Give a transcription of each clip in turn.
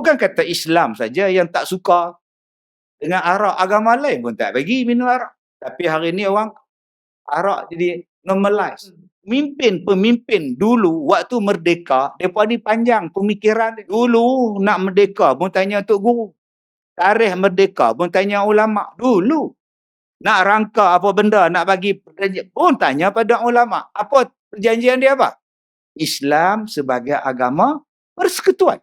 Bukan kata Islam saja yang tak suka dengan arak agama lain pun tak bagi minum arak. Tapi hari ni orang arak jadi normalize. Mimpin pemimpin dulu waktu merdeka, mereka ni panjang pemikiran dia. Dulu nak merdeka pun tanya Tok Guru. Tarikh merdeka pun tanya ulama. Dulu nak rangka apa benda, nak bagi perjanjian pun tanya pada ulama. Apa perjanjian dia apa? Islam sebagai agama persekutuan.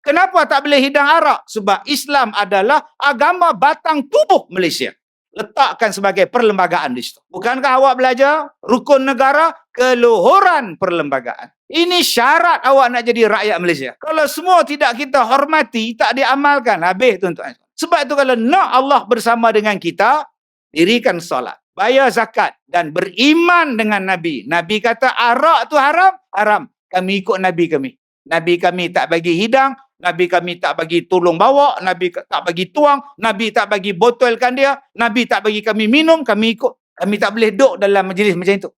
Kenapa tak boleh hidang arak? Sebab Islam adalah agama batang tubuh Malaysia. Letakkan sebagai perlembagaan di situ. Bukankah awak belajar rukun negara keluhuran perlembagaan? Ini syarat awak nak jadi rakyat Malaysia. Kalau semua tidak kita hormati, tak diamalkan. Habis tuan-tuan. Sebab itu kalau nak Allah bersama dengan kita, dirikan solat. Bayar zakat dan beriman dengan Nabi. Nabi kata arak tu haram, haram. Kami ikut Nabi kami. Nabi kami tak bagi hidang, Nabi kami tak bagi tolong bawa, Nabi tak bagi tuang, Nabi tak bagi botolkan dia, Nabi tak bagi kami minum, kami ikut. Kami tak boleh duduk dalam majlis macam itu.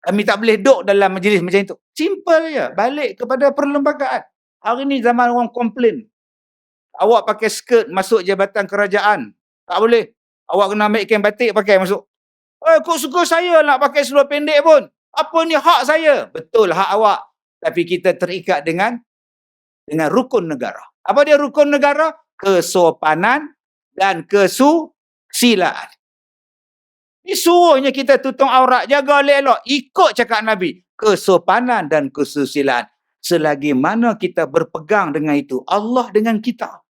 Kami tak boleh duduk dalam majlis macam itu. Simple je. Balik kepada perlembagaan. Hari ni zaman orang komplain. Awak pakai skirt masuk jabatan kerajaan. Tak boleh. Awak kena ambil kain batik pakai masuk. Eh, kok suka saya nak pakai seluar pendek pun. Apa ni hak saya? Betul hak awak. Tapi kita terikat dengan dengan rukun negara. Apa dia rukun negara? Kesopanan dan kesusilaan. Disuruhnya kita tutung aurat, jaga elok Ikut cakap Nabi. Kesopanan dan kesusilaan. Selagi mana kita berpegang dengan itu, Allah dengan kita.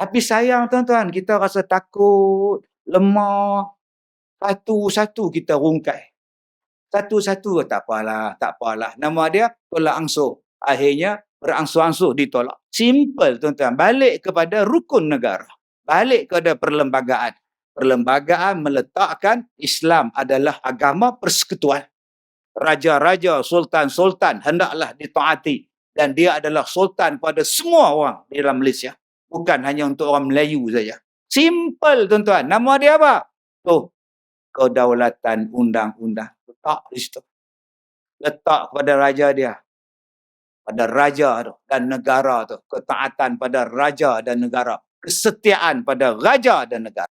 Tapi sayang tuan-tuan, kita rasa takut, lemah. Satu-satu kita rungkai. Satu-satu tak apalah, tak apalah. Nama dia tolak angsuh. Akhirnya berangsur-angsur ditolak. Simple tuan-tuan. Balik kepada rukun negara. Balik kepada perlembagaan. Perlembagaan meletakkan Islam adalah agama persekutuan. Raja-raja, sultan-sultan hendaklah ditaati. Dan dia adalah sultan pada semua orang di dalam Malaysia. Bukan hanya untuk orang Melayu saja. Simple tuan-tuan. Nama dia apa? Tuh, kedaulatan undang-undang. Letak di situ. Letak kepada raja dia pada raja tu dan negara tu. Ketaatan pada raja dan negara. Kesetiaan pada raja dan negara.